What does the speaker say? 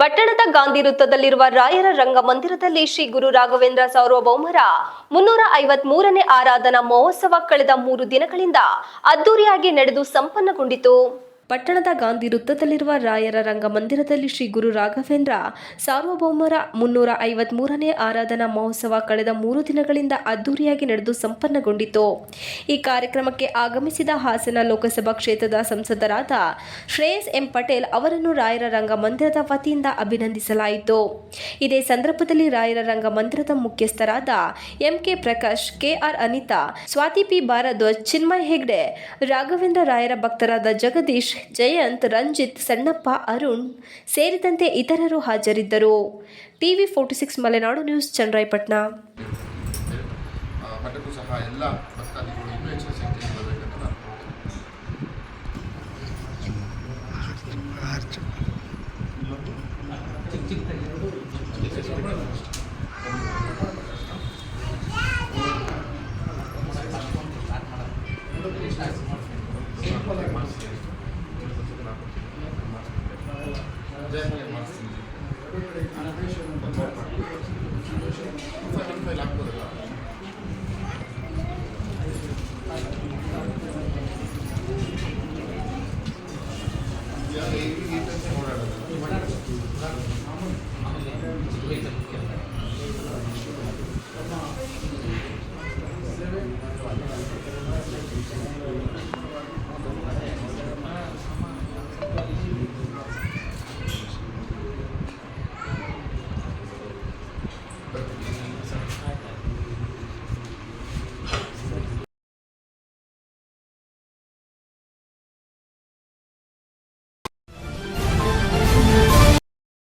ಪಟ್ಟಣದ ಗಾಂಧಿ ವೃತ್ತದಲ್ಲಿರುವ ರಾಯರ ರಂಗಮಂದಿರದಲ್ಲಿ ಶ್ರೀ ಗುರು ರಾಘವೇಂದ್ರ ಸಾರ್ವಭೌಮರ ಮುನ್ನೂರ ಐವತ್ ಮೂರನೇ ಆರಾಧನಾ ಮಹೋತ್ಸವ ಕಳೆದ ಮೂರು ದಿನಗಳಿಂದ ಅದ್ದೂರಿಯಾಗಿ ನಡೆದು ಸಂಪನ್ನಗೊಂಡಿತು. ಪಟ್ಟಣದ ಗಾಂಧಿ ವೃತ್ತದಲ್ಲಿರುವ ರಾಯರ ರಂಗಮಂದಿರದಲ್ಲಿ ಶ್ರೀ ಗುರು ರಾಘವೇಂದ್ರ ಸಾರ್ವಭೌಮರ ಮುನ್ನೂರ ಐವತ್ ಮೂರನೇ ಆರಾಧನಾ ಮಹೋತ್ಸವ ಕಳೆದ ಮೂರು ದಿನಗಳಿಂದ ಅದ್ದೂರಿಯಾಗಿ ನಡೆದು ಸಂಪನ್ನಗೊಂಡಿತು. ಈ ಕಾರ್ಯಕ್ರಮಕ್ಕೆ ಆಗಮಿಸಿದ ಹಾಸನ ಲೋಕಸಭಾ ಕ್ಷೇತ್ರದ ಸಂಸದರಾದ ಶ್ರೇಯಸ್ ಎಂ ಪಟೇಲ್ ಅವರನ್ನು ರಾಯರ ರಂಗಮಂದಿರದ ವತಿಯಿಂದ ಅಭಿನಂದಿಸಲಾಯಿತು. ಇದೇ ಸಂದರ್ಭದಲ್ಲಿ ರಾಯರ ರಂಗಮಂದಿರದ ಮುಖ್ಯಸ್ಥರಾದ MK Prakash K R Anita, Swathi P Bharadwaj Chinmay Hegde, Raghavendra ರಾಯರ ಭಕ್ತರಾದ ಜಗದೀಶ್ ಜಯಂತ್ ರಂಜಿತ್ ಸಣ್ಣಪ್ಪ ಅರುಣ್ ಸೇರಿದಂತೆ ಇತರರು ಹಾಜರಿದ್ದರು. TV forty six Malenadu news Channarayapatna. ಆ, जय